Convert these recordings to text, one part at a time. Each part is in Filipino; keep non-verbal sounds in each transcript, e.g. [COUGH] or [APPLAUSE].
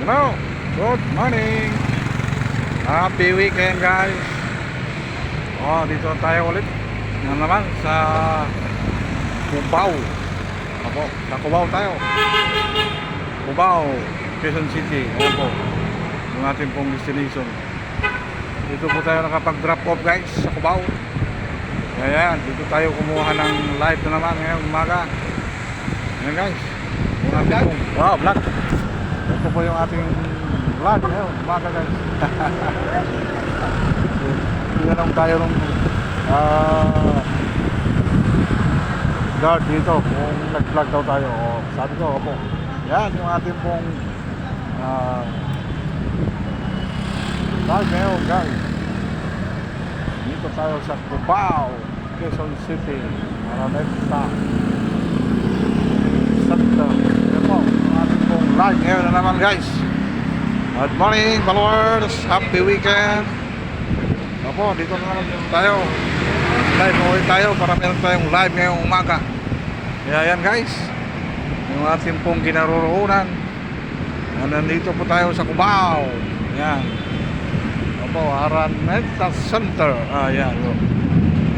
Hello, good morning. Happy weekend guys. Oh, dito tayo ulit. Yan naman sa Cubao. Opo, sa Cubao tayo. Cubao, Quezon City. Ayan po. Yung ating pong destination. Dito po tayo nakapag-drop off guys sa Cubao. Ayan, dito tayo kumuha ng live na naman ngayong umaga. Ayan guys. Wow, vlog. Ito po yung ating vlog ngayon, umaga guys. Tinanong tayo nung ah guard dito kung nag-vlog daw tayo. O, sabi ko, opo. Yan yung ating pong ah vlog ngayon guys. Dito tayo sa Cubao, Quezon City, Araneta. Santa. Yan po, yung ating pong live ngayon na naman guys. Good morning followers, happy weekend. Opo, dito na naman tayo. Live ulit tayo para meron tayong live ngayong umaga. Kaya yan guys, yung ating pong kinaroroonan. Nandito po tayo sa Cubao. Yan. Opo, Araneta Center. Ah, yan.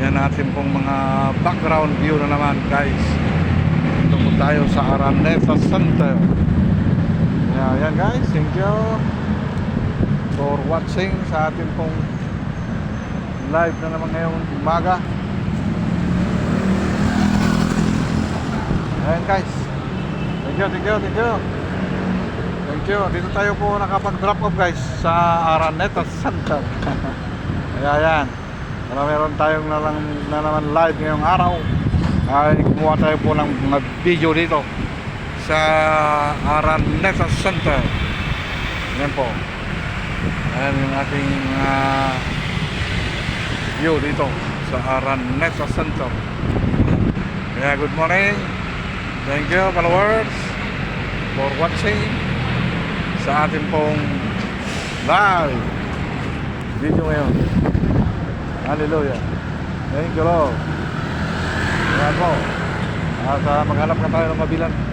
Yan ating pong mga background view na naman guys. Dito po tayo sa Araneta Center. Yeah, yan guys, thank you for watching sa ating pong live na naman ngayong umaga. Ayan guys. Thank you, thank you, thank you. Thank you. Dito tayo po nakapag-drop off guys sa Araneta Center. [LAUGHS] Kaya yan. Para meron tayong na, lang, na naman live ngayong araw. Ay kumuha tayo po ng mga video dito sa Araneta Center. Yan po. Ayan yung ating ah, view dito sa Araneta Center. Kaya good morning. Thank you followers for watching sa ating pong live video ngayon. Hallelujah. Thank you Lord. Ayan po. At uh, maghanap na tayo ng mabilan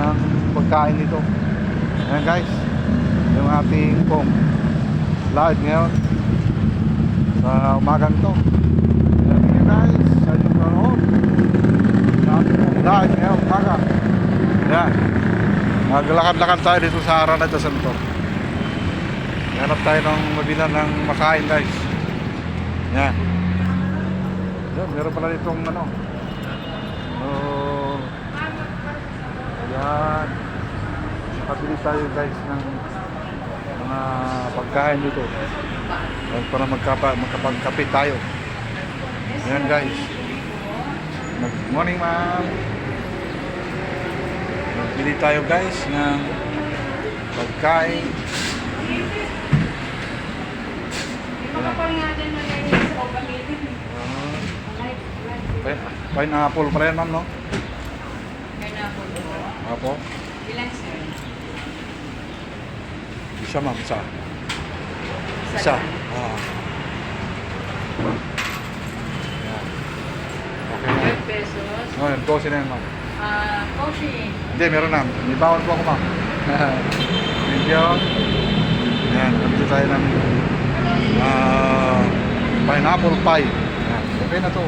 ng pagkain dito. Ayan guys. Yung ating pong live ngayon sa umagang to. Ayan yun guys. Sa inyong panood. Sa ating pong live ngayon umaga. Ayan. Maglakad-lakad tayo dito sa Araneta Center. Hanap tayo ng mabilan ng makain guys. Yan. Yan, meron pala ditong ano. Oh. Yan. Nakabili tayo guys ng mga pagkain dito. Yan, para magkapa, magkapagkape tayo. Yan guys. Good morning ma'am. Nagbili tayo guys ng pagkain. Ah, pine- pineapple pa rin ma'am no? Apo. Isa ma'am, isa. Isa. Ah. Yan. Okay na. yun. pesos. Oh, yun, 12 na yan ma'am. Ah, coffee. Hindi, meron na. May bawal po ako ma'am. [LAUGHS] Thank you. Yan, nandito tayo ng ah, pineapple pie. Yan, okay na to.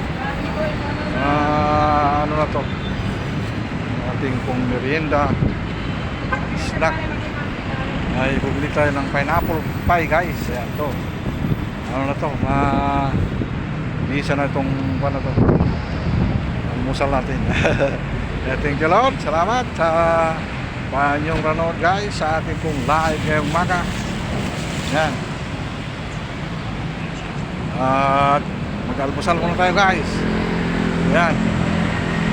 Ah, ano na to? Ating pong merienda, snack. Ay, bumili tayo ng pineapple pie guys. Ayan to. Ano na to? Ma... Misa na itong, ano to? Almusal natin. [LAUGHS] Eh, Thank you Lord. Salamat sa panyong ranood guys sa ating pong live ngayong umaga. Yan. At mag-almusal muna tayo guys. Yan.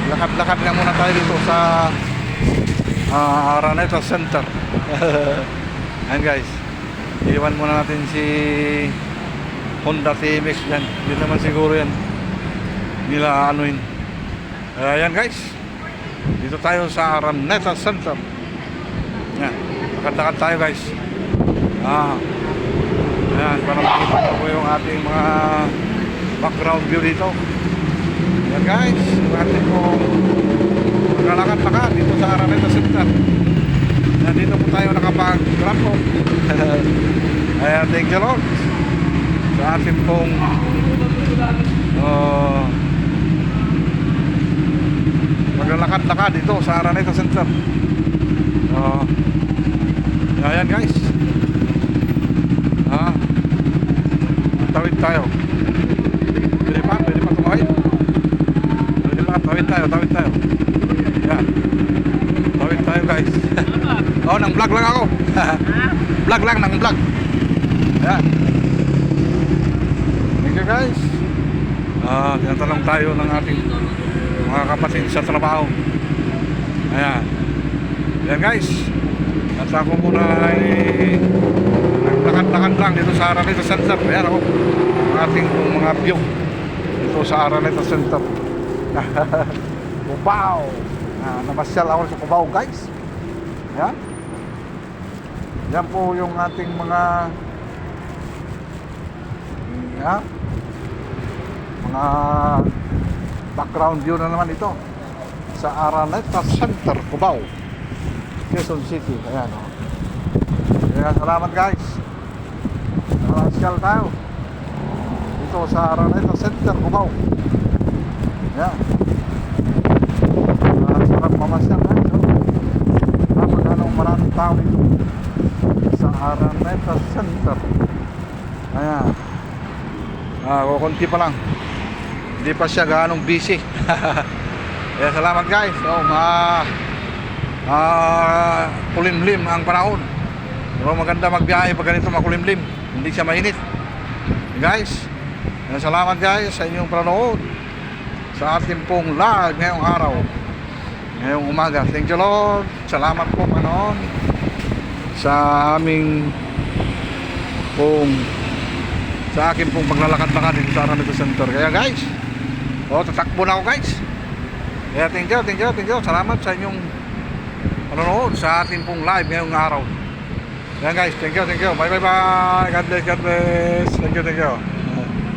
Lakad-lakad lang muna tayo dito sa uh, Araneta Center. [LAUGHS] Yan guys. Iwan muna natin si Honda TMX yan. Hindi naman siguro yan. Nila anuin. Ayan guys. Dito tayo sa Araneta Center. Yan. Lakad-lakad tayo guys. Ah. Yan. Para makita po yung ating mga background view dito. Yan guys. Ating po maglalakad-lakad dito sa Araneta Center. nandito po tayo nakapag-drop off. [LAUGHS] Ayan, thank you Lord. Sa ating pong uh, maglalakad-lakad dito sa Araneta Center. Uh, ayan guys. Ah, tawid tayo. Pwede pa? Pwede pa tumawid? Pwede pa? Tawid tayo, tawid tayo. Yan. Tawid tayo guys. [LAUGHS] oh, nang vlog lang ako. vlog lang, nang vlog. Yan. Thank you guys. Ah, tinatanong tayo ng ating mga kapatid sa trabaho. Ayan. Yan guys. At ako muna ay naglakad-lakad lang dito sa Araneta Center. Ayan ako. Ang ating mga view dito sa Araneta Center. [LAUGHS] Cubao. Ah, namasyal ako sa Cubao guys. Ayan. Yan po yung ating mga Ayan. Mga background view na naman ito sa Araneta Center, Cubao. Quezon City. Ayan o. Kaya salamat guys. Namasyal tayo. Dito sa Araneta Center, Cubao. Ayan. Ah, sarap mamasyal guys. Oh. Dapat anong maraming tao dito sa Araneta Center. Ayan. Ah, kukunti pa lang. Hindi pa siya ganong busy. [LAUGHS] Kaya salamat guys. Oh, ma ah kulimlim ang panahon. Pero maganda magbiyahe pag ganito makulimlim. Hindi siya mainit. Guys, salamat guys sa inyong panonood sa ating pong live ngayong araw. Ngayong umaga. Thank you Lord. Salamat po Panginoon sa aming pong sa akin pong paglalakad-lakad dito sa Araneta Center. Kaya guys, oh, tatakbo na ako guys. Kaya thank you, thank you, thank you. Salamat sa inyong panonood sa ating pong live ngayong araw. Yan guys, thank you, thank you. Bye bye bye. God bless, God bless. Thank you, thank you.